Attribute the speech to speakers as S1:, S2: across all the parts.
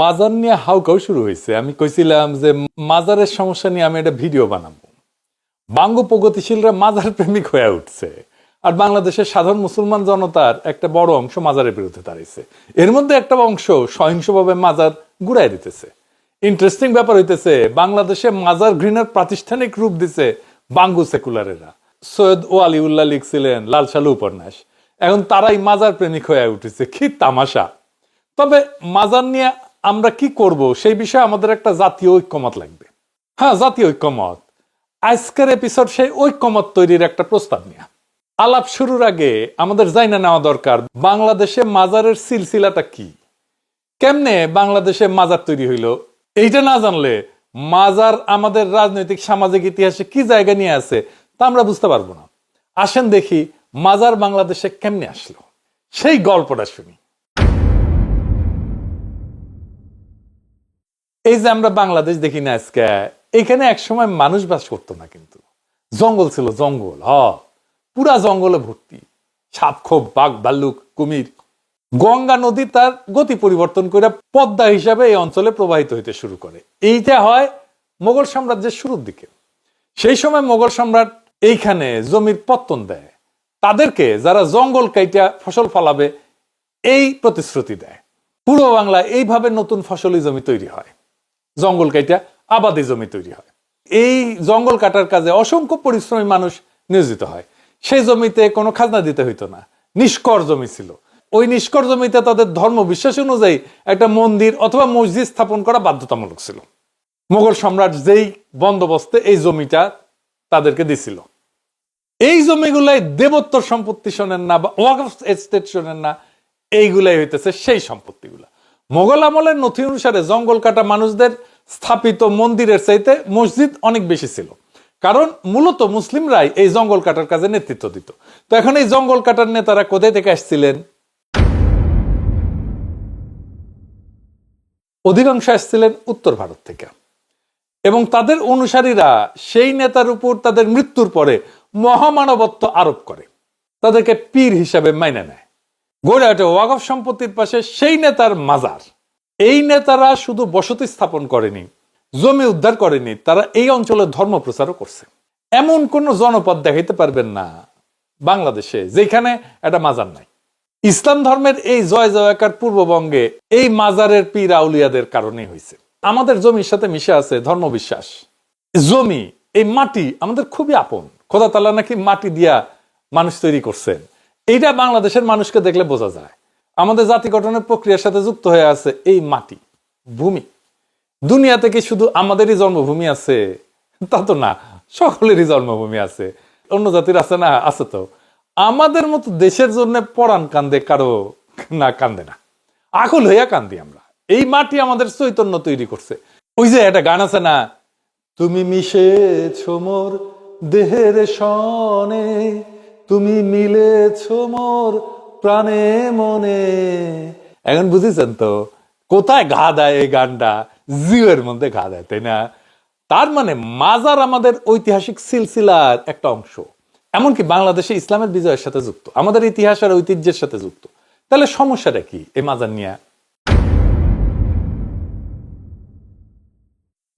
S1: মাজার নিয়ে হাউকাউ শুরু হয়েছে। আমি কইছিলাম যে মাজারের সমস্যা নিয়ে আমি একটা ভিডিও বানাবো। বাঙ্গ প্রগতিশীলরা মাজার প্রেমিক হয়ে উঠছে। আর বাংলাদেশের সাধারণ মুসলমান জনতার একটা বড় অংশ মাজারের বিরুদ্ধে দাঁড়িয়েছে। এর মধ্যে একটা অংশ সহিংসভাবে মাজার গুড়াই দিতেছে। ইন্টারেস্টিং ব্যাপার হইতেছে, বাংলাদেশে মাজার ঘৃণার প্রাতিষ্ঠানিক রূপ দিছে বাঙ্গু সেকুলারেরা। সৈয়দ ও আলিউল্লাহ লিখছিলেন, লাল সালু উপন্যাস। এখন তারাই মাজার প্রেমিক হয়ে উঠেছে। কি তামাশা। তবে মাজার নিয়ে আমরা কি করব? সেই বিষয়ে আমাদের একটা জাতীয় ঐক্যমত লাগবে। হ্যাঁ জাতীয় ঐক্যমত। আজকের এপিসোড সেই ঐক্যমত তৈরির একটা প্রস্তাব নিয়ে। আলাপ শুরুর আগে আমাদের জাইনা নেওয়া দরকার, বাংলাদেশে মাজারের সিলসিলাটা কি? কেমনে বাংলাদেশে মাজার তৈরি হইল? এইটা না জানলে মাজার আমাদের রাজনৈতিক, সামাজিক ইতিহাসে কি জায়গা নিয়ে আছে তা আমরা বুঝতে পারব না। আসেন দেখি মাজার বাংলাদেশে কেমনে আসলো। সেই গল্পটা শুনি। এই যে আমরা বাংলাদেশ দেখি না আজকে, এখানে একসময় মানুষ বাস করতো না কিন্তু। জঙ্গল ছিল জঙ্গল, হ। পুরা জঙ্গলে ভর্তি। সাপ, খোপ, বাঘ, ভাল্লুক, কুমির। গঙ্গা নদী তার গতি পরিবর্তন করে পদ্মা হিসাবে এই অঞ্চলে প্রবাহিত হইতে শুরু করে। এইটা হয় মোগল সাম্রাজ্যের শুরুর দিকে। সেই সময় মোগল সম্রাট এইখানে জমির পত্তন দেয়। তাদেরকে যারা জঙ্গল কাইটা ফসল ফলাবে, এই প্রতিশ্রুতি দেয়। পূর্ব বাংলা এইভাবে নতুন ফসলি জমি তৈরি হয়। জঙ্গল কাইটা আবাদি জমি তৈরি হয়। এই জঙ্গল কাটার কাজে অসংখ্য পরিশ্রমী মানুষ নিয়োজিত হয়। সেই জমিতে কোনো খাজনা দিতে হইতো না। নিষ্কর জমি ছিল। ওই নিষ্কর জমিতে তাদের ধর্ম বিশ্বাস অনুযায়ী একটা মন্দির অথবা মসজিদ স্থাপন করা বাধ্যতামূলক ছিল। মোগল সম্রাট যেই বন্দোবস্তে এই জমিটা তাদেরকে দিছিল। এই জমিগুলাই দেবোত্তর সম্পত্তি শোনেন না বা ওয়াকফ এস্টেট শোনেন না। এইগুলাই হইতেছে সেই সম্পত্তিগুলা। মোগল আমলের নথি অনুসারে জঙ্গল কাটা মানুষদের স্থাপিত মন্দিরের চাইতে মসজিদ অনেক বেশি ছিল। কারণ মূলত মুসলিমরাই এই জঙ্গল কাটার কাজে নেতৃত্ব দিত। তো এখন এই জঙ্গল কাটার নেতারা কোথায় থেকে আসছিলেন? অধিকাংশ আসছিলেন উত্তর ভারত থেকে। এবং তাদের অনুসারীরা সেই নেতার উপর তাদের মৃত্যুর পরে মহামানবত্ব আরোপ করে। তাদেরকে পীর হিসাবে মাইনে নেয়। গড়ে ওঠে ওয়াকফ সম্পত্তির পাশে সেই নেতার মাজার। এই নেতারা শুধু বসতি স্থাপন করেনি, জমি উদ্ধার করেনি, তারা এই অঞ্চলে ধর্ম প্রচারও করছে। এমন কোন জনপদ দেখাইতে পারবেন না বাংলাদেশে, যেখানে একটা মাজার নাই। ইসলাম ধর্মের এই জয় জয়াকার পূর্ববঙ্গে এই মাজারের পীর আউলিয়াদের কারণেই হয়েছে আমাদের জমির সাথে মিশে আছে ধর্মবিশ্বাস। জমি, এই মাটি আমাদের খুবই আপন। খোদা তালা নাকি মাটি দিয়া মানুষ তৈরি করছেন। এইটা বাংলাদেশের মানুষকে দেখলে বোঝা যায়। আমাদের জাতি গঠনের প্রক্রিয়ার সাথে যুক্ত হয়ে আছে এই মাটি, ভূমি। দুনিয়াতে কি শুধু আমাদেরই জন্মভূমি আছে? তা তো না, সকলেরই জন্মভূমি আছে। অন্য জাতির আছে না, আছে তো। আমাদের মতো দেশের জন্য পরাণ কান্দে কারও না কান্দে না। আকুল হইয়া কান্দি আমরা। এই মাটি আমাদের চৈতন্য তৈরি করছে। ওই যে একটা গান আছে না, তুমি মিশেছ মোর দেহের সনে তুমি মিলেছ মোর প্রাণে মনে। এখন বুঝেছেন তো? কোথায় ঘা দেয় এই গানটা? জিওর মধ্যে ঘা দেয়, তাই না? তার মানে মাজার আমাদের ঐতিহাসিক সিলসিলার একটা অংশ। এমনকি বাংলাদেশে ইসলামের বিজয়ের সাথে যুক্ত, আমাদের ইতিহাস আর ঐতিহ্যের সাথে যুক্ত। তাহলে সমস্যাটা কি এই মাজার নিয়ে?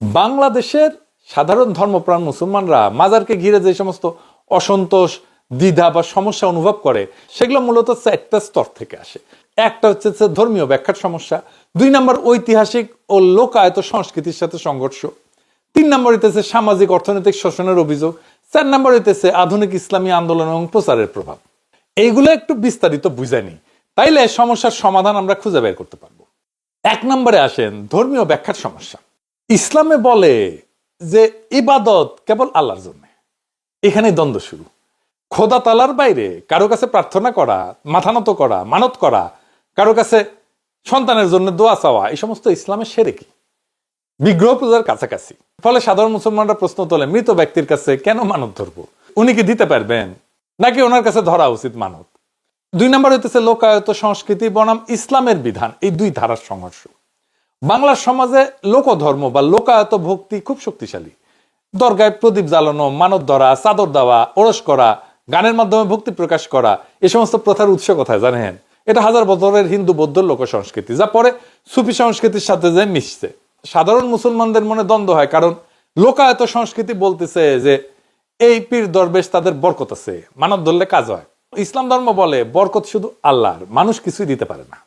S1: বাংলাদেশের সাধারণ ধর্মপ্রাণ মুসলমানরা মাজারকে ঘিরে যে সমস্ত অসন্তোষ দ্বিধা বা সমস্যা অনুভব করে, সেগুলো মূলত একটা স্তর থেকে আসে। একটা হচ্ছে ধর্মীয় ব্যাখ্যার সমস্যা, দুই নম্বর ঐতিহাসিক ও লোকায়ত সংস্কৃতির সাথে সংঘর্ষ, তিন নম্বর হইতেছে সামাজিক অর্থনৈতিক শোষণের অভিযোগ, চার নম্বর হইতেছে আধুনিক ইসলামী আন্দোলন এবং প্রচারের প্রভাব। এইগুলো একটু বিস্তারিত বুঝানি তাইলে সমস্যার সমাধান আমরা খুঁজে বের করতে পারব। এক নম্বরে আসেন ধর্মীয় ব্যাখ্যার সমস্যা। ইসলামে বলে যে ইবাদত কেবল আল্লাহর জন্য এখানে দ্বন্দ্ব শুরু। খোদা তালার বাইরে কারও কাছে প্রার্থনা করা, মাথা নত করা, মানত করা, কারও কাছে সন্তানের জন্য দোয়া চাওয়া, এই সমস্ত ইসলামের সেরে কি? বিগ্রহ পূজার কাছাকাছি। ফলে সাধারণ মুসলমানরা প্রশ্ন তোলে, মৃত ব্যক্তির কাছে কেন মানত ধরবো? উনি কি দিতে পারবেন? নাকি ওনার কাছে ধরা উচিত মানত? দুই নম্বর হইতেছে লোকায়ত, সংস্কৃতি, বনাম, ইসলামের বিধান, এই দুই ধারার সংঘর্ষ। বাংলার সমাজে লোকধর্ম বা লোকায়ত ভক্তি খুব শক্তিশালী। দরগায় প্রদীপ জ্বালানো, মানত ধরা, চাদর দেওয়া, ওরস করা গানের মাধ্যমে ভক্তি প্রকাশ করা, এ সমস্ত প্রথার উৎস কোথায় জানেন? এটা হাজার বছরের হিন্দু, বৌদ্ধ লোক সংস্কৃতি যা পরে সুফি সংস্কৃতির সাথে যে মিশছে। সাধারণ মুসলমানদের মনে দ্বন্দ্ব হয়, কারণ লোকায়ত সংস্কৃতি বলতেছে যে এই পীর দরবেশ তাদের বরকত আছে, মানব ধরলে কাজ হয়। ইসলাম ধর্ম বলে বরকত শুধু আল্লাহর, মানুষ কিছুই দিতে পারে না।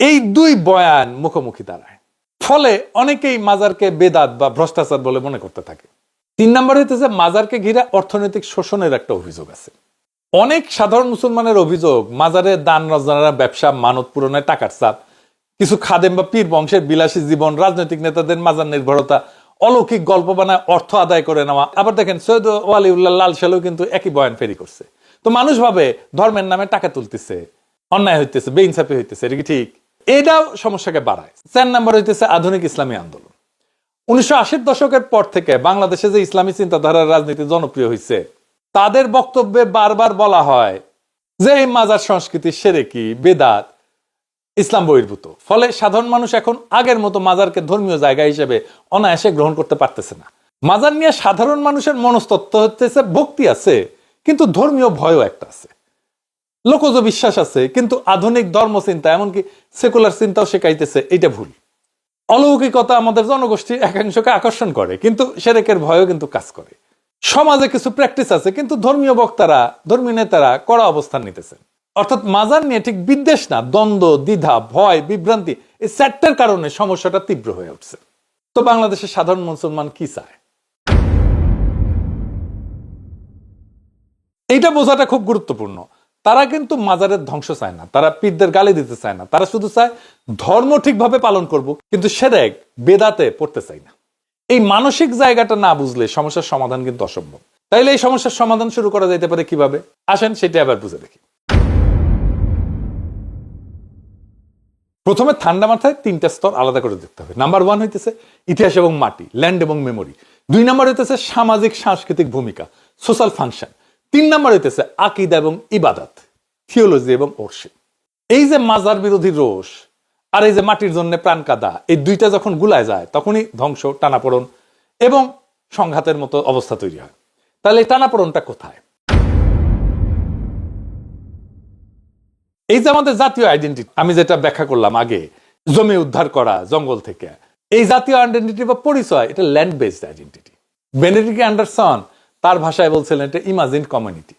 S1: এই দুই বয়ান মুখোমুখি দাঁড়ায়। ফলে অনেকেই মাজারকে বেদাত বা ভ্রষ্টাচার বলে মনে করতে থাকে। তিন নম্বর হইতেছে, মাজারকে ঘিরে অর্থনৈতিক শোষণের একটা অভিযোগ আছে। অনেক সাধারণ মুসলমানের অভিযোগ, মাজারে দান রজনারা, ব্যবসা মানত পূরণের টাকার চাপ। কিছু খাদেম বা পীর বংশের বিলাসী জীবন, রাজনৈতিক নেতাদের মাজার নির্ভরতা, অলৌকিক গল্প বানায়, অর্থ আদায় করে নেওয়া। আবার দেখেন, সৈয়দ ওয়ালিউল্লাহ লাল সালেও কিন্তু একই বয়ান ফেরি করছে। তো মানুষ ভাবে, ধর্মের নামে টাকা তুলতেছে, অন্যায় হইতেছে, বেইনসাফি হইতেছে, এটা কি ঠিক? এটাও সমস্যাকে বাড়ায়। চার নম্বর হইতেছে, আধুনিক ইসলামী আন্দোলন। উনিশশো দশকের পর থেকে বাংলাদেশে যে ইসলামী চিন্তাধারার রাজনীতি জনপ্রিয় হয়েছে তাদের বক্তব্যে বারবার বলা হয় যে এই মাজার সংস্কৃতি সেরেকি, বেদাত, ইসলাম বহির্ভূত। ফলে সাধারণ মানুষ এখন আগের মতো মাজারকে ধর্মীয় জায়গা হিসেবে অনায়াসে গ্রহণ করতে পারতেছে না। মাজার নিয়ে সাধারণ মানুষের মনস্তত্ব হচ্ছে ভক্তি আছে, কিন্তু ধর্মীয় ভয়ও একটা আছে। লোকজ বিশ্বাস আছে, কিন্তু আধুনিক ধর্মচিন্তা, এমনকি সেকুলার চিন্তাও শেখাইতেছে এটা ভুল। অলৌকিকতা আমাদের জনগোষ্ঠীর একাংশকে আকর্ষণ করে, কিন্তু সেরেকের ভয়ও কিন্তু কাজ করে। সমাজে কিছু প্র্যাকটিস আছে, কিন্তু ধর্মীয় বক্তারা ধর্মীয় নেতারা কড়া অবস্থান নিতেছেন। অর্থাৎ মাজার নিয়ে ঠিক বিদ্বেষ না, দ্বন্দ্ব, দ্বিধা, ভয়, বিভ্রান্তি, এই চারটার কারণে সমস্যাটা তীব্র হয়ে উঠছে। তো বাংলাদেশের সাধারণ মুসলমান কি চায়? এইটা বোঝাটা খুব গুরুত্বপূর্ণ। তারা কিন্তু মাজারের ধ্বংস চায় না, তারা পীরদের গালি দিতে চায় না, তারা শুধু চায় ধর্ম ঠিকভাবে পালন করব, কিন্তু সেরেক বেদাতে পড়তে চায় না। এই মানসিক জায়গাটা না বুঝলে সমস্যার সমাধান কিন্তু অসম্ভব। তাইলে এই সমস্যার সমাধান শুরু করা যেতে পারে কীভাবে? আসেন সেটা আবার বুঝে দেখি। প্রথমে ঠান্ডা মাথায় তিনটা স্তর আলাদা করে দেখতে হবে। নাম্বার ওয়ান হইতেছে ইতিহাস এবং মাটি, ল্যান্ড এবং মেমোরি। দুই নাম্বার হইতেছে সামাজিক, সাংস্কৃতিক ভূমিকা, সোশ্যাল ফাংশন। তিন নাম্বার হইতেছে আকিদা এবং ইবাদত, থিওলজি এবং ওরশি এই যে মাজার বিরোধী রোষ আর এই যে মাটির জন্য প্রাণ কাদা, এই দুইটা যখন গুলায় যায়, তখনই ধ্বংস, টানাপোড়ন এবং সংঘাতের মতো অবস্থা তৈরি হয়। তাহলে এই টানাপোড়নটা কোথায়? এই যে আমাদের জাতীয় আইডেন্টিটি আমি যেটা ব্যাখ্যা করলাম আগে, জমি উদ্ধার করা, জঙ্গল থেকে। এই জাতীয় আইডেন্টিটি বা পরিচয়, এটা land based identity Benedict Anderson তার ভাষায় বলছিলেন এটা ইমাজিন কমিউনিটি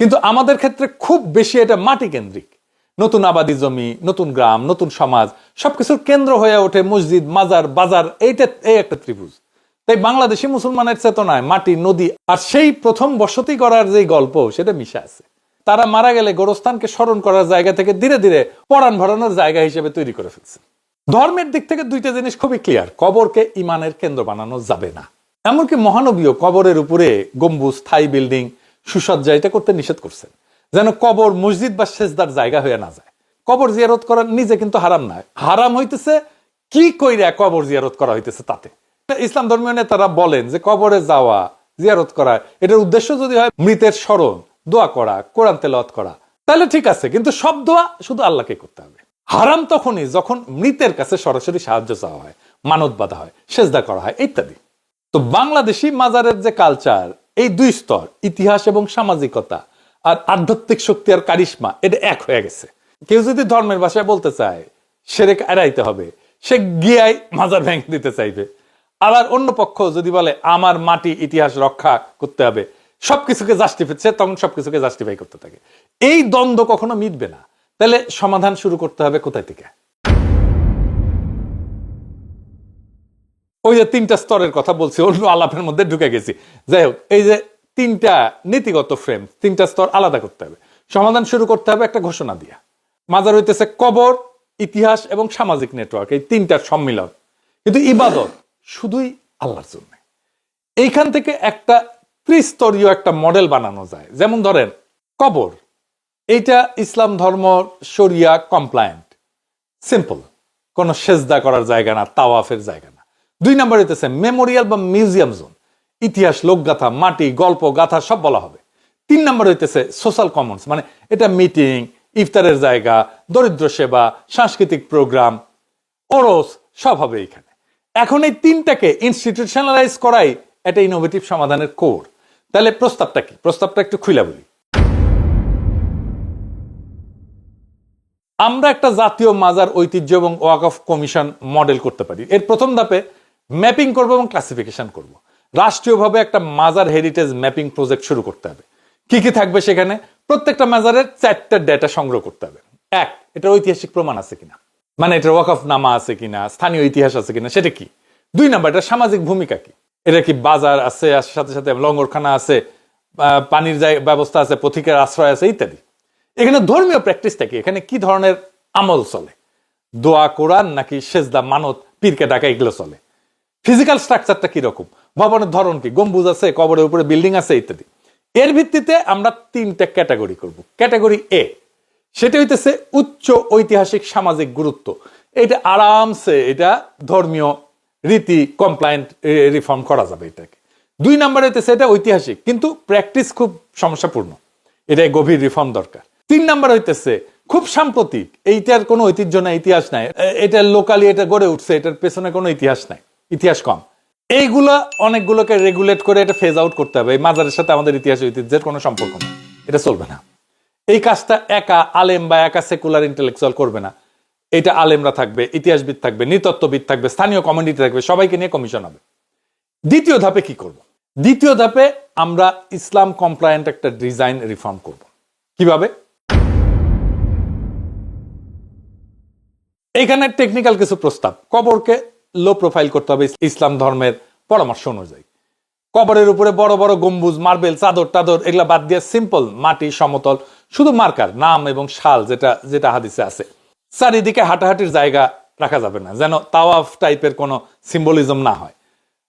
S1: কিন্তু আমাদের ক্ষেত্রে খুব বেশি এটা মাটি কেন্দ্রিক। নতুন আবাদি জমি, নতুন গ্রাম, নতুন সমাজ, সবকিছুর কেন্দ্র হয়ে ওঠে মসজিদ, মাজার, বাজার, এইটা, এই একটা ত্রিভুজ। তাই বাংলাদেশি মুসলমানের চেতনায় মাটি, নদী আর সেই প্রথম বসতি করার যে গল্প, সেটা মিশে আছে। তারা মারা গেলে গোরস্থানকে স্মরণ করার জায়গা থেকে ধীরে ধীরে পরাণ ভরানোর জায়গা হিসেবে তৈরি করে ফেলছে। ধর্মের দিক থেকে দুইটা জিনিস খুবই ক্লিয়ার কবরকে ইমানের কেন্দ্র বানানো যাবে না। এমনকি মহানবীয় কবরের উপরে গম্বুজ, স্থায়ী বিল্ডিং, সুসজ্জা, এটা করতে নিষেধ করছেন। যেন কবর, মসজিদ বা সেজদার জায়গা হয়ে না যায়। কবর জিয়ারত করা নিজে কিন্তু হারাম নয়। হারাম হইতেছে, কি কইরা কবর জিয়ারত করা হইতেছে তাতে? ইসলাম ধর্মীয় নেতারা বলেন যে কবরে যাওয়া, জিয়ারত করা, এটার উদ্দেশ্য যদি হয় মৃতের স্মরণ, দোয়া করা, কোরআন তেলাওয়াত করা। তাহলে ঠিক আছে, কিন্তু সব দোয়া শুধু আল্লাহকে করতে হবে। হারাম তখনই যখন মৃতের কাছে সরাসরি সাহায্য চাওয়া হয়, মানত বাধা হয়, সেজদা করা হয়, ইত্যাদি। তো বাংলাদেশি মাজারের যে কালচার এই দুই স্তর, ইতিহাস এবং সামাজিকতা আর আধ্যাত্মিক শক্তি আর কারিশ্মা, এটা এক হয়ে গেছে। কেউ যদি ধর্মের ভাষায় বলতে চায়, সেরেক এড়াইতে হবে, সে গিয়াই মাজার ভেঙে দিতে চাইবে। আবার অন্য পক্ষ যদি বলে, আমার মাটি ইতিহাস রক্ষা করতে হবে, সবকিছুকে জাস্টিফাই সে তখন সবকিছুকে জাস্টিফাই করতে থাকে। এই দ্বন্দ্ব কখনো মিটবে না। তাহলে সমাধান শুরু করতে হবে কোথায় থেকে? ওই যে তিনটা স্তরের কথা বলছি, অন্য আলাপের মধ্যে ঢুকে গেছি। যাই হোক, এই যে তিনটা নীতিগত ফ্রেম তিনটা স্তর আলাদা করতে হবে। সমাধান শুরু করতে হবে একটা ঘোষণা দিয়া। মাজার হইতেছে কবর, ইতিহাস এবং সামাজিক নেটওয়ার্ক এই তিনটার সম্মিলন। কিন্তু ইবাদত শুধুই আল্লাহর জন্য। এইখান থেকে একটা ত্রিস্তরীয় একটা মডেল বানানো যায়। যেমন ধরেন, কবর। এইটা ইসলাম ধর্ম, শরিয়া কমপ্লায়েন্ট সিম্পল কোনো সেজদা করার জায়গা না, তাওয়াফের জায়গা না। দুই নম্বর হইতেছে মেমোরিয়াল বা মিউজিয়াম জোন। ইতিহাস, লোকগাথা, মাটি, গল্প, গাথা, সব বলা হবে। তিন নম্বর হইতেছে সোশ্যাল কমন্স মানে এটা মিটিং, ইফতারের জায়গা, দরিদ্র সেবা, সাংস্কৃতিক প্রোগ্রাম, ওরস, সব হবে এখানে এখন এই তিনটাকে ইনস্টিটিউশনালাইজ করাই এটা ইনোভেটিভ সমাধানের কোর। তাহলে প্রস্তাবটা কি? প্রস্তাবটা একটু খুলে বলি। আমরা একটা জাতীয় মাজার ঐতিহ্য এবং ওয়াকফ কমিশন মডেল করতে পারি। এর প্রথম ধাপে ম্যাপিং করব এবং ক্লাসিফিকেশন করব। রাষ্ট্রীয়ভাবে একটা মাজার হেরিটেজ ম্যাপিং প্রজেক্ট শুরু করতে হবে। কি কি থাকবে সেখানে? প্রত্যেকটা মাজারের চারটা ডেটা সংগ্রহ করতে হবে। এক, এটার ঐতিহাসিক প্রমাণ আছে কিনা? মানে এটার ওয়াকফ নামা আছে কিনা? স্থানীয় ইতিহাস আছে কিনা? সেটা কি? দুই নাম্বার এটা সামাজিক ভূমিকা কি? এটা কি বাজার আছে সাথে সাথে লঙ্গরখানা আছে পানির ব্যবস্থা আছে, পথিকের আশ্রয় আছে, ইত্যাদি। এখানে ধর্মীয় প্র্যাকটিসটা কি? এখানে কি ধরনের আমল চলে? দোয়া, কোরআন নাকি সেজদা, মানত, পীরকে ডাকা, এগুলো চলে। ফিজিক্যাল স্ট্রাকচারটা কীরকম? ভবনের ধরন কি? গম্বুজ আছে, কবরের উপরে বিল্ডিং আছে, ইত্যাদি। এর ভিত্তিতে আমরা তিনটা ক্যাটাগরি করব। ক্যাটাগরি এ সেটা হইতেছে উচ্চ ঐতিহাসিক সামাজিক গুরুত্ব। এটা আরামসে, এটা ধর্মীয় রীতি কমপ্লায়েন্ট রিফর্ম করা যাবে এটাকে। দুই নম্বর হইতেছে এটা ঐতিহাসিক, কিন্তু প্র্যাকটিস খুব সমস্যাপূর্ণ। এটা গভীর রিফর্ম দরকার। তিন নাম্বার হইতেছে খুব সাম্প্রতিক, এইটার কোনো ঐতিহ্য নাই, ইতিহাস নাই। এটা লোকালি এটা গড়ে উঠছে, এটার পেছনে কোনো ইতিহাস নাই। ইতিহাস কম। এইগুলা অনেকগুলোকে রেগুলেট করে এটা ফেজ আউট করতে হবে। এই মাজারের সাথে আমাদের ইতিহাস ঐতিহ্যের কোনো সম্পর্ক নেই। এটা চলবে না। এই কাজটা একা আলেম বা একা সেকুলার ইন্টেলেকচুয়াল করবে না। এটা আলেমরা থাকবে, ইতিহাসবিদ থাকবে, নৃতত্ত্ববিদ থাকবে, স্থানীয় কমিউনিটি থাকবে, সবাইকে নিয়ে কমিশন হবে। দ্বিতীয় ধাপে কি করব? দ্বিতীয় ধাপে আমরা ইসলাম কমপ্লায়েন্ট একটা ডিজাইন রিফর্ম করব। কীভাবে? এখানে টেকনিক্যাল কিছু প্রস্তাব। কবরকে লো প্রোফাইল করতে হবে ইসলাম ধর্মের পরামর্শ অনুযায়ী। কবরের উপরে বড় বড় গম্বুজ মার্বেল চাদর টাদর, এগুলা বাদ দিয়ে সিম্পল মাটি সমতল, শুধু মার্কার নাম এবং শাল যেটা যেটা হাদিসে আছে। চারিদিকে হাঁটাহাঁটির জায়গা রাখা যাবে না, যেন তাওয়াফ টাইপের কোনো সিম্বলিজম না হয়।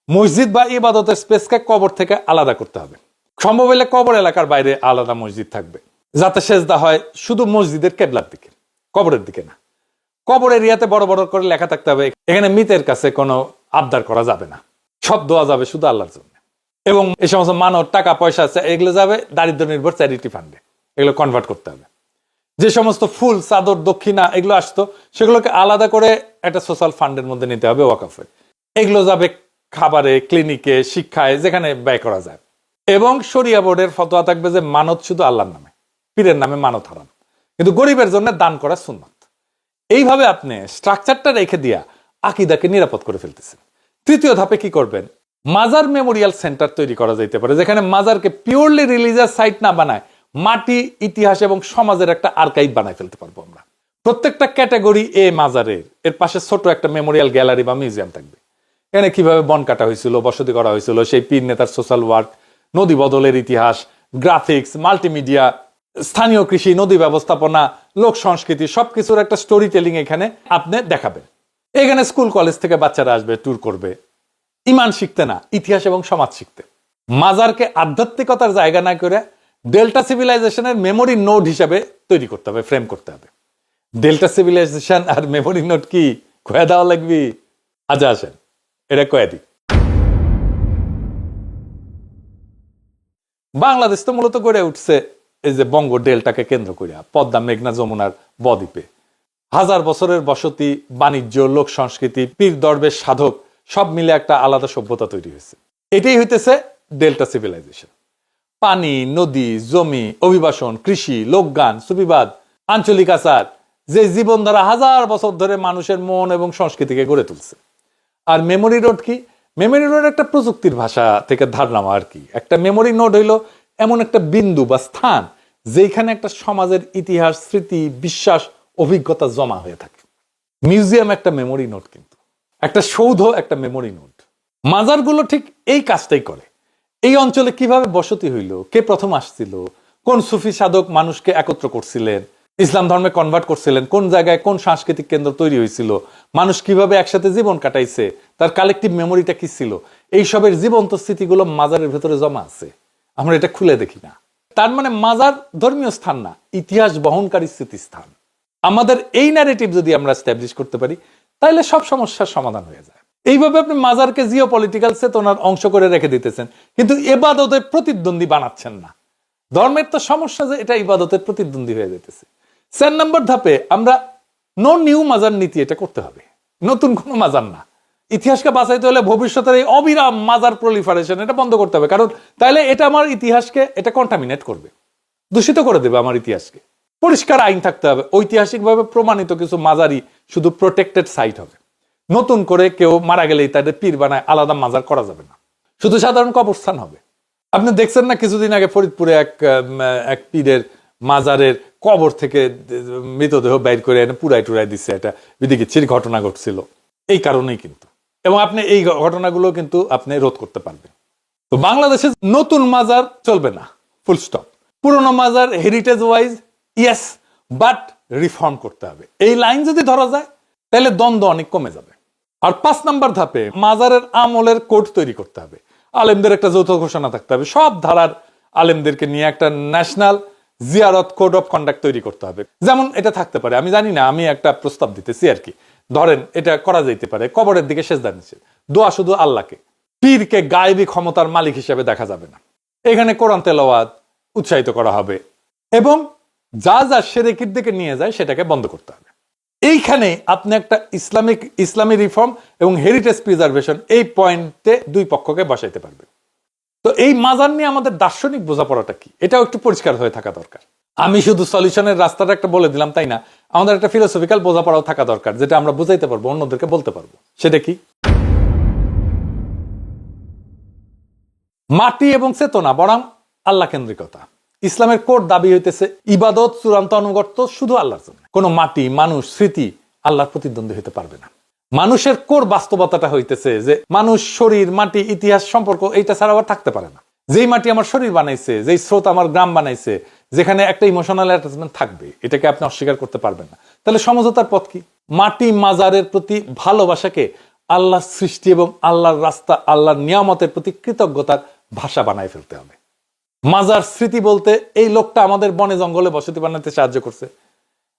S1: মসজিদ বা ইবাদতের স্পেসকে কবর থেকে আলাদা করতে হবে। সম্ভব হলে কবর এলাকার বাইরে আলাদা মসজিদ থাকবে, যাতে সেজদা হয় শুধু মসজিদের কেবলার দিকে, কবরের দিকে না। কবর এরিয়াতে বড় বড় করে লেখা থাকতে হবে, এখানে মিতের কাছে কোনো আবদার করা যাবে না। সব দেওয়া যাবে শুধু আল্লাহর জন্য। এবং এই সমস্ত মানব, টাকা, পয়সা আছে, এগুলো যাবে দারিদ্র নির্ভর চ্যারিটি ফান্ডে। এগুলো কনভার্ট করতে হবে। যে সমস্ত ফুল, চাদর, দক্ষিণা এগুলো আসতো, সেগুলোকে আলাদা করে একটা সোশ্যাল ফান্ডের মধ্যে নিতে হবে ওয়াকাফে এগুলো যাবে খাবারে ক্লিনিকে শিক্ষায়, যেখানে ব্যয় করা যায়। এবং শরিয়া বোর্ডের ফতোয়া থাকবে যে মানত শুধু আল্লাহর নামে। পীরের নামে মানত হারাম। কিন্তু গরিবের জন্য দান করা সুন্নত। এইভাবে আপনি স্ট্রাকচারটা রেখে দিয়া আকিদাকে নিরাপদ করে ফেলতেছেন। তৃতীয় ধাপে কি করবেন? মাজার মেমোরিয়াল সেন্টার তৈরি করা যাইতে পারে, যেখানে মাজারকে পিওরলি রিলিজিয়াস সাইট না বানায় মাটি, ইতিহাস এবং সমাজের একটা আর্কাইভ বানায় ফেলতে পারব আমরা। প্রত্যেকটা ক্যাটাগরি এ মাজারের এর পাশে ছোট একটা মেমোরিয়াল গ্যালারি বা মিউজিয়াম থাকবে। এখানে কীভাবে বন কাটা হয়েছিল, বসতি করা হয়েছিল, সেই পীর নেতার সোশ্যাল ওয়ার্ক নদী বদলের ইতিহাস গ্রাফিক্স মাল্টিমিডিয়া স্থানীয় কৃষি, নদী ব্যবস্থাপনা লোক সংস্কৃতি, সবকিছুর একটা স্টোরি টেলিং এখানে আপনি দেখাবেন। এখানে স্কুল কলেজ থেকে বাচ্চারা আসবে ট্যুর করবে। ইমান শিখতে না, ইতিহাস এবং সমাজ শিখতে। মাজারকে আধ্যাত্মিকতার জায়গা না করে ডেল্টা সিভিলাইজেশনের মেমোরি নোড হিসাবে তৈরি করতে হবে ফ্রেম করতে হবে। ডেল্টা সিভিলাইজেশন আর মেমোরি নোট কি? কয়ে দেওয়া লাগবি? আজ আসেন। এটা কয়ে দিই। বাংলাদেশ তো মূলত গড়ে উঠছে এই যে বঙ্গ ডেলটাকে কেন্দ্র করিয়া, পদ্মা, মেঘনা, যমুনার বদ্বীপে। হাজার বছরের বসতি, বাণিজ্য, লোক সংস্কৃতি, পীর, দরবেশ, সাধক, সব মিলে একটা আলাদা সভ্যতা তৈরি হয়েছে। এটাই হইতেছে ডেল্টা সিভিলাইজেশন। পানি, নদী, জমি, অভিবাসন, কৃষি, লোকগান সুবিবাদ আঞ্চলিক আচার, যে জীবনধারা হাজার বছর ধরে মানুষের মন এবং সংস্কৃতিকে গড়ে তুলছে। আর মেমোরি নোট কি? মেমোরি নোট একটা প্রযুক্তির ভাষা থেকে ধারণা আর কি। একটা মেমোরি নোট হইল এমন একটা বিন্দু বা স্থান যেখানে একটা সমাজের ইতিহাস, স্মৃতি, বিশ্বাস, অভিজ্ঞতা জমা হয়ে থাকে। মিউজিয়াম একটা মেমোরি নোট কিন্তু। একটা সৌধ একটা মেমোরি নোট। মাজারগুলো ঠিক এই কাজটাই করে। এই অঞ্চলে কীভাবে বসতি হইল? কে প্রথম আসছিল? কোন সুফি সাধক মানুষকে একত্র করছিলেন? ইসলাম ধর্মে কনভার্ট করছিলেন? কোন জায়গায় কোন সাংস্কৃতিক কেন্দ্র তৈরি হয়েছিল? মানুষ কীভাবে একসাথে জীবন কাটাইছে? তার কালেকটিভ মেমোরিটা কি ছিল? এইসবের জীবন্ত স্মৃতিগুলো মাজারের ভেতরে জমা আছে। আমরা এটা খুলে দেখি না। তার মানে মাজার ধর্মীয় স্থান না, ইতিহাস বহনকারী স্মৃতিস্থান। আমাদের এই ন্যারেটিভ যদি আমরা স্ট্যাবলিশ করতে পারি, তাহলে সব সমস্যার সমাধান হয়ে যায়। এইভাবে আপনি মাজারকে জিও পলিটিক্যাল চেতনার অংশ করে রেখে দিতেছেন, কিন্তু এবাদতের প্রতিদ্বন্দ্বী বানাচ্ছেন না। ধর্মের তো সমস্যা যে এটা ইবাদতের প্রতিদ্বন্দ্বী হয়ে যেতেছে। চার নম্বর ধাপে আমরা নো নিউ মাজার নীতি এটা করতে হবে। নতুন কোনো মাজার না। ইতিহাসকে বাঁচাইতে হলে ভবিষ্যতের এই অবিরাম মাজার প্রলিফারেশন এটা বন্ধ করতে হবে। কারণ তাহলে এটা আমার ইতিহাসকে, এটা কন্টামিনেট করবে। দূষিত করে দেবে আমার ইতিহাসকে। পরিষ্কার আইন থাকতে হবে। ঐতিহাসিকভাবে প্রমাণিত কিছু মাজারি শুধু প্রোটেক্টেড সাইট হবে। নতুন করে কেউ মারা গেলেই তাদের পীর বানায় আলাদা মাজার করা যাবে না। শুধু সাধারণ কবরস্থান হবে। আপনি দেখছেন না কিছুদিন আগে ফরিদপুরে এক এক পীরের মাজারের কবর থেকে মৃতদেহ বাইর করে এনে পুরাই টুরাই দিচ্ছে এটা বিদিকিচ্ছির ঘটনা ঘটছিল। এই কারণেই কিন্তু। এবং আপনি এই ঘটনাগুলো কিন্তু আপনি রোধ করতে পারবেন। তো বাংলাদেশে নতুন মাজার চলবে না ফুল স্টপ পুরনো মাজার heritage wise yes but reform করতে হবে। এই লাইন যদি ধরা যায়, তাহলে দ্বন্দ্ব অনেক কমে যাবে। আর পাঁচ নাম্বার ধাপে মাজারের আমলের কোড তৈরি করতে হবে। আলেমদের একটা যৌথ ঘোষণা থাকতে হবে। সব ধারার আলেমদেরকে নিয়ে একটা ন্যাশনাল জিয়ারত কোড অফ কন্ডাক্ট তৈরি করতে হবে। যেমন এটা থাকতে পারে। আমি জানি না, আমি একটা প্রস্তাব দিতেছি আর কি। ধরেন, এটা করা যেতে পারে, কবরের দিকে শেষ দাঁড়িয়েছে দোয়া শুধু আল্লাহকে। পীরকে গায়েবী ক্ষমতার মালিক হিসেবে দেখা যাবে না। এখানে কোরআন তেলাওয়াত উৎসাহিত করা হবে এবং যা যা সেরেকির দিকে নিয়ে যায় সেটাকে বন্ধ করতে হবে। এইখানে আপনি একটা ইসলামিক, ইসলামী রিফর্ম এবং হেরিটেজ প্রিজার্ভেশন এই পয়েন্টে দুই পক্ষকে বসাইতে পারবে তো এই মাজার নিয়ে আমাদের দার্শনিক বোঝাপড়াটা কি? এটাও একটু পরিষ্কার হয়ে থাকা দরকার। আমি শুধু সলিউশনের রাস্তাটা একটা বলে দিলাম, তাই না? আমাদের একটা ফিলোসফিক্যাল বোঝাপড়াও থাকা দরকার, যেটা আমরা বুঝাইতে পারব, অন্যদেরকে বলতে পারব। সেটা কি? মাটি এবং চেতনা বরং আল্লাহ কেন্দ্রিকতা ইসলামের কোট দাবি হইতেছে ইবাদত, চূড়ান্ত অনুগত্য শুধু আল্লাহর জন্য। কোনো মাটি, মানুষ, স্মৃতি আল্লাহর প্রতিদ্বন্দ্বী হতে পারবে না। মানুষের কোর বাস্তবতাটা হইতেছে যে মানুষ, শরীর, মাটি, ইতিহাস সম্পর্ক এইটা ছাড়া আবার থাকতে পারে না। যেই মাটি আমার শরীর বানাইছে, যেই স্রোত আমার গ্রাম বানাইছে যেখানে একটা ইমোশনাল অ্যাটাচমেন্ট থাকবে, এটাকে আপনি অস্বীকার করতে পারবেন না। তাহলে সমঝোতার পথ কি? মাটি মাজারের প্রতি ভালোবাসাকে আল্লাহ সৃষ্টি এবং আল্লাহর রাস্তা, আল্লাহর নিয়ামতের প্রতি কৃতজ্ঞতার ভাষা বানায় ফেলতে হবে। মাজার স্মৃতি বলতে এই লোকটা আমাদের বনে জঙ্গলে বসতি বানাতে সাহায্য করছে।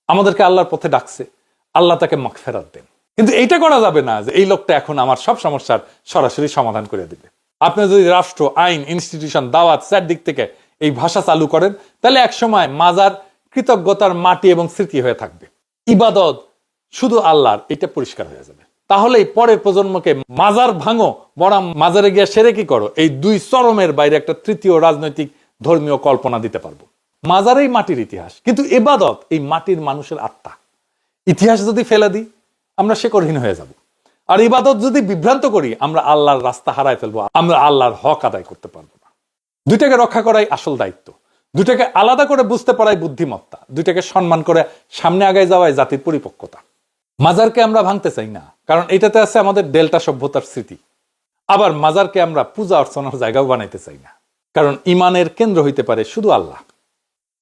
S1: আমাদেরকে আল্লাহর পথে ডাকছে। আল্লাহ তাকে মাখ ফেরত দেন। কিন্তু এইটা করা যাবে না যে এই লোকটা এখন আমার সব সমস্যার সরাসরি সমাধান করে দিবে। আপনি যদি রাষ্ট্র, আইন ইনস্টিটিউশন দাওয়াত চার দিক থেকে এই ভাষা চালু করেন, তাহলে এক সময় মাজার কৃতজ্ঞতার মাটি এবং স্মৃতি হয়ে থাকবে। ইবাদত শুধু আল্লাহর, এটা পরিষ্কার হয়ে যাবে। তাহলেই পরের প্রজন্মকে মাজার ভাঙো, বরং মাজারে গিয়ে সেরে কি করো? এই দুই চরমের বাইরে একটা তৃতীয় রাজনৈতিক ধর্মীয় কল্পনা দিতে পারব। মাজারেই মাটির ইতিহাস, কিন্তু এবাদত এই মাটির মানুষের আত্মা। ইতিহাস যদি ফেলে দিই, আমরা শেকরহীন হয়ে যাব। আর ইবাদত যদি বিভ্রান্ত করি, আমরা আল্লাহর রাস্তা হারায় ফেলব, আমরা আল্লাহর হক আদায় করতে পারব। দুইটাকে রক্ষা করাই আসল দায়িত্ব। দুটাকে আলাদা করে বুঝতে পারাই বুদ্ধিমত্তা। দুইটাকে সম্মান করে সামনে আগায় যাওয়াই জাতির পরিপক্কতা। মাজারকে আমরা ভাঙতে চাই না, কারণ এটাতে আছে আমাদের ডেল্টা সভ্যতার স্মৃতি। আবার মাজারকে আমরা পূজা অর্চনার জায়গাও বানাইতে চাই না, কারণ ইমানের কেন্দ্র হইতে পারে শুধু আল্লাহ।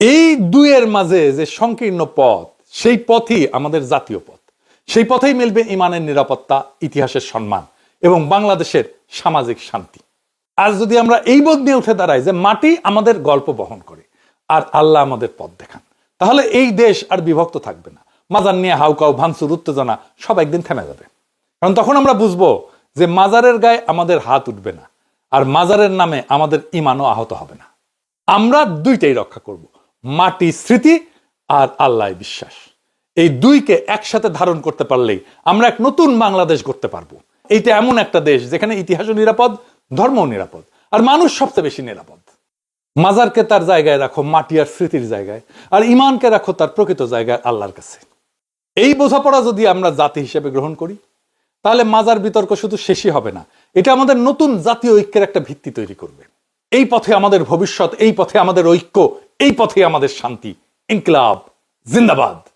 S1: এই দুইয়ের মাঝে যে সংকীর্ণ পথ, সেই পথই আমাদের জাতীয় পথ। সেই পথেই মিলবে ইমানের নিরাপত্তা, ইতিহাসের সম্মান এবং বাংলাদেশের সামাজিক শান্তি। আজ যদি আমরা এই বোধ নিয়ে উঠে দাঁড়াই যে মাটি আমাদের গল্প বহন করে, আর আল্লাহ আমাদের পথ দেখান, তাহলে এই দেশ আর বিভক্ত থাকবে না। মাজার নিয়ে হাউকাউ ভাঙচুর, উত্তেজনা, সব একদিন থেমে যাবে। কারণ তখন আমরা বুঝব যে মাজারের গায়ে আমাদের হাত উঠবে না, আর মাজারের নামে আমাদের ইমানও আহত হবে না। আমরা দুইটাই রক্ষা করব, মাটি স্মৃতি আর আল্লাহ বিশ্বাস। এই দুইকে একসাথে ধারণ করতে পারলেই আমরা এক নতুন বাংলাদেশ করতে পারব। এইটা এমন একটা দেশ যেখানে ইতিহাসও নিরাপদ ধর্মও নিরাপদ। আর মানুষ সবচেয়ে বেশি নিরাপদ। মাজারকে তার জায়গায় রাখো, মাটি আর স্মৃতির জায়গায়। আর ইমানকে রাখো, তার প্রকৃত জায়গায় আল্লাহর কাছে। এই বোঝাপড়া যদি আমরা জাতি হিসেবে গ্রহণ করি, তাহলে মাজার বিতর্ক শুধু শেষই হবে না। এটা আমাদের নতুন জাতীয় ঐক্যের একটা ভিত্তি তৈরি করবে। এই পথে আমাদের ভবিষ্যৎ, এই পথে আমাদের ঐক্য, এই পথে আমাদের শান্তি। ইনকলাব, জিন্দাবাদ।